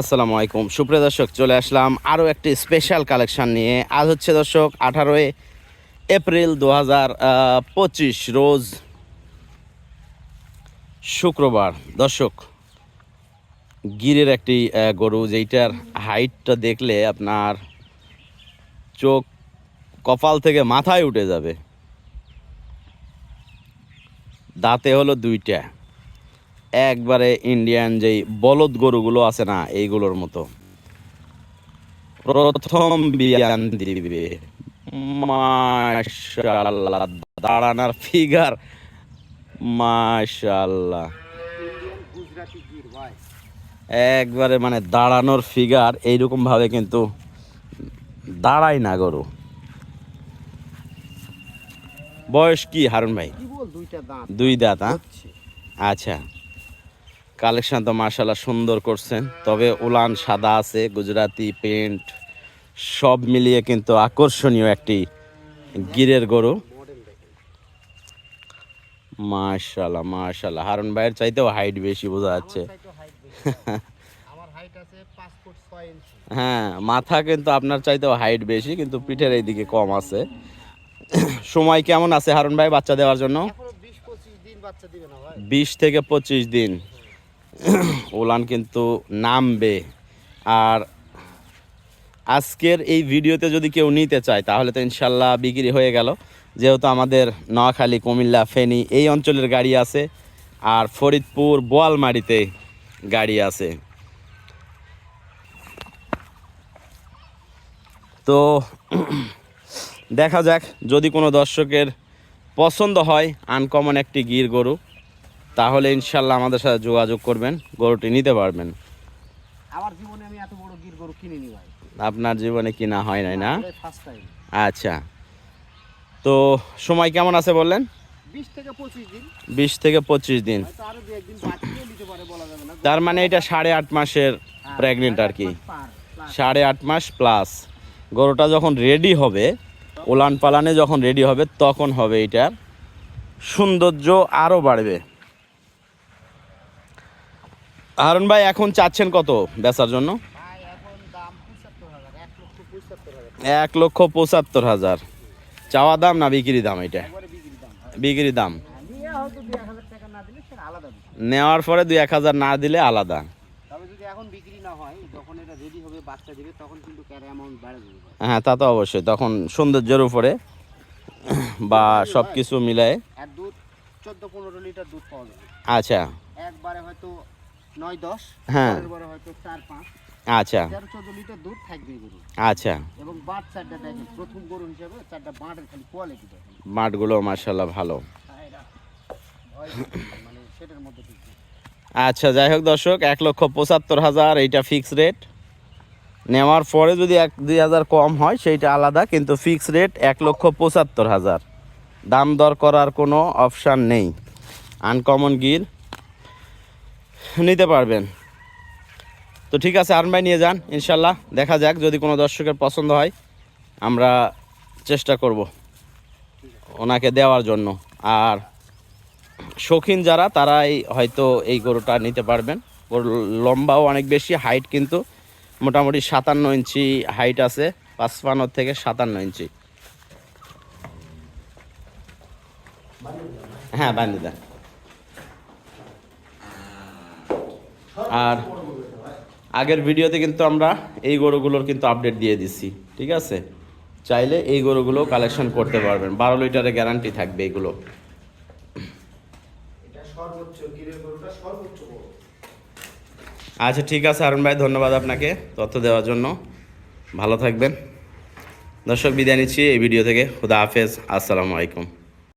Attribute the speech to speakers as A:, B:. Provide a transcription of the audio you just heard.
A: আসসালামু আলাইকুম। সুপ্রিয় দর্শক, চলে আসলাম আরও একটি স্পেশাল কালেকশান নিয়ে। আজ হচ্ছে দর্শক আঠারোই এপ্রিল দু পঁচিশ, রোজ শুক্রবার। দর্শক, গিরের একটি গরু, যেইটার হাইটটা দেখলে আপনার চোখ কপাল থেকে মাথায় উঠে যাবে। দাঁতে হলো দুইটা। একবারে ইন্ডিয়ান যেই বলদ গরুগুলো আছে না এইগুলোর মতো। প্রথম বিয়ান দিবে। মাশাআল্লাহ দাঁড়ানোর ফিগার মাশাআল্লাহ।
B: গুজরাটি
A: একবারে মানে দাঁড়ানোর ফিগার এইরকম ভাবে কিন্তু দাঁড়ায় না গরু। বয়স কি হারুন ভাই? দুই দাঁত হ্যাঁ? আচ্ছা। কালেকশন তো মার্শাল্লাহ সুন্দর করছেন। তবে উলান সাদা আছে গুজরাতি পেন্ট সব মিলিয়ে কিন্তু আকর্ষণীয় একটি গিরের গরু। মার্শাল্লাহ মার্শাল্লাহ হারুন ভাইয়ের চাইতেও হাইট বেশি বোঝা যাচ্ছে। হ্যাঁ মাথা কিন্তু আপনার চাইতেও হাইট বেশি কিন্তু পিঠের এই দিকে কম আছে। সময় কেমন আছে হারুন ভাই বাচ্চা দেওয়ার জন্য?
B: বিশ
A: থেকে পঁচিশ দিন। উলান কিন্তু নামবে। আর আজকের এই ভিডিওতে যদি কেউ নিতে চায়, তাহলে তো ইনশাল্লাহ বিক্রি হয়ে গেল। যেহেতু আমাদের নোয়াখালী, কুমিল্লা, ফেনী এই অঞ্চলের গাড়ি আছে, আর ফরিদপুর, বোয়ালমারিতে গাড়ি আছে। তো দেখা যাক, যদি কোনো দর্শকের পছন্দ হয় আনকমন একটি গির গরু তাহলে ইনশাল্লাহ আমাদের সাথে যোগাযোগ করবেন গরুটি নিতে পারবেন।
B: আমার জীবনে আমি এত বড় গির গরু কিনিনি ভাই।
A: আপনার জীবনে কিনা হয় নাই না? আচ্ছা। তো সময় কেমন আছে বললেন?
B: বিশ থেকে পঁচিশ দিন।
A: তার মানে এটা সাড়ে আট মাসের প্রেগনেন্ট আর কি সাড়ে আট মাস প্লাস গরুটা যখন রেডি হবে ওলান পালানে যখন রেডি হবে তখন হবে এটার সৌন্দর্য আরও বাড়বে। হারুন ভাই এখন চাচ্ছেন কত বেচার জন্য?
B: এক লক্ষ পঁচাত্তর হাজার।
A: চাওয়া দাম না বিক্রি দাম এটা?
B: বিক্রি দাম।
A: নেওয়ার পরে দুই এক হাজার না দিলে আলাদা।
B: হয়
A: তা তো অবশ্যই। তখন সৌন্দর্যের উপরে বা সব কিছু মিলায়। আচ্ছা।
B: একবারে হয়তো নয় দশ
A: হ্যাঁ।
B: পরে হয়তো চার পাঁচ।
A: আচ্ছা।
B: তেরো চোদ্দ লিটার দুধ থাকবে গরু
A: আচ্ছা।
B: এবং বাট চারটা দেখেন প্রথম গরু হিসাবে চারটা বাটের খালি কোয়ালিটি দেখেন
A: মাঠগুলো মার্শাল্লাহ ভালো।
B: মানে সেটার মধ্যে
A: আচ্ছা যাই হোক দর্শক এক লক্ষ পঁচাত্তর হাজার এইটা ফিক্স রেট নেওয়ার পরে যদি এক দুই হাজার কম হয় সেইটা আলাদা কিন্তু ফিক্স রেট এক লক্ষ পঁচাত্তর হাজার। দাম দর করার কোনো অপশান নেই। আনকমন গির নিতে পারবেন। তো ঠিক আছে আরন ভাই নিয়ে যান, ইনশাল্লাহ। দেখা যাক যদি কোনো দর্শকের পছন্দ হয়, আমরা চেষ্টা করব ওনাকে দেওয়ার জন্য। আর শৌখিন যারা, তারাই হয়তো এই গরুটা নিতে পারবেন। ওর লম্বাও অনেক বেশি হাইট কিন্তু মোটামুটি সাতান্ন ইঞ্চি হাইট আছে, পাঁচপান্ন থেকে সাতান্ন ইঞ্চি। হ্যাঁ বান্ধি দেন আর আগের ভিডিওতে কিন্তু আমরা এই গরুগুলোর কিন্তু আপডেট দিয়ে দিচ্ছি ঠিক আছে? চাইলে এই গরুগুলো কালেকশন করতে পারবেন বারো লিটারের গ্যারান্টি থাকবে এগুলো। আচ্ছা ঠিক আছে আরুণ ভাই ধন্যবাদ আপনাকে তথ্য দেওয়ার জন্য। ভালো থাকবেন। দর্শক বিদায় নিচ্ছি এই ভিডিও থেকে। খুদা হাফেজ আসসালামু আলাইকুম।